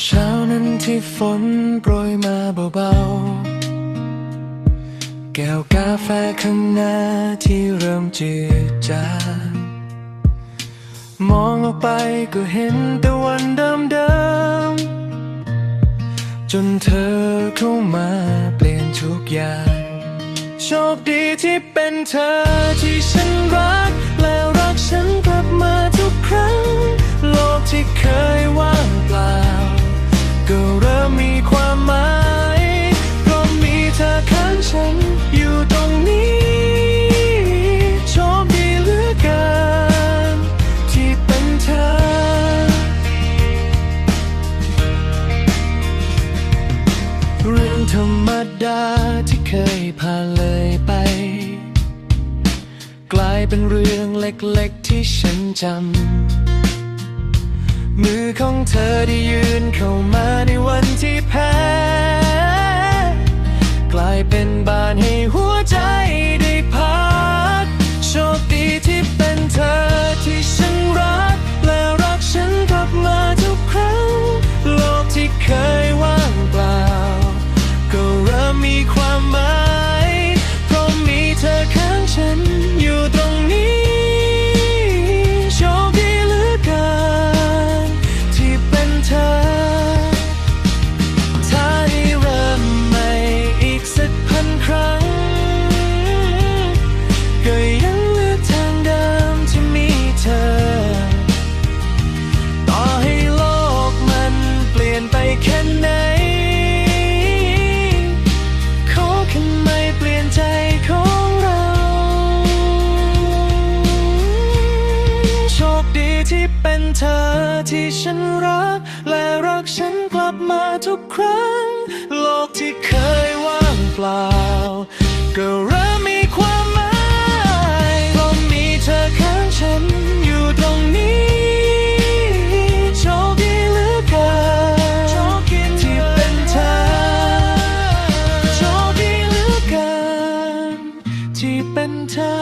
เช้านั้นที่ฝนโปรยมาเบาๆ แก้วกาแฟข้างหน้าที่เริ่มจืดจางมองออกไปก็เห็นแต่วันเดิมๆ จนเธอเข้ามาเปลี่ยนทุกอย่าง โชคดีที่เป็นเธอที่ฉันรักและรักฉัน ก็เริ่มมีความหมายเพราะมีเธอข้างฉันอยู่ตรงนี้โชคดีเหลือเกินที่เป็นเธอ เรื่องธรรมดาที่เคยผ่านเลยไป กลายเป็นเรื่องเล็กๆที่ฉันจำ มือของเธอได้ยืนเข้ามาในวันที่แพ้ ที่เป็นเธอที่ฉันรัก และรักฉันกลับมาทุกครั้ง โลกที่เคยว่างเปล่า ก็เริ่มมีความหมายเพราะมีเธอข้างฉันอยู่ตรงนี้โชคดีเหลือเกินที่เป็นเธอโชคดีเหลือเกินที่เป็นเธอ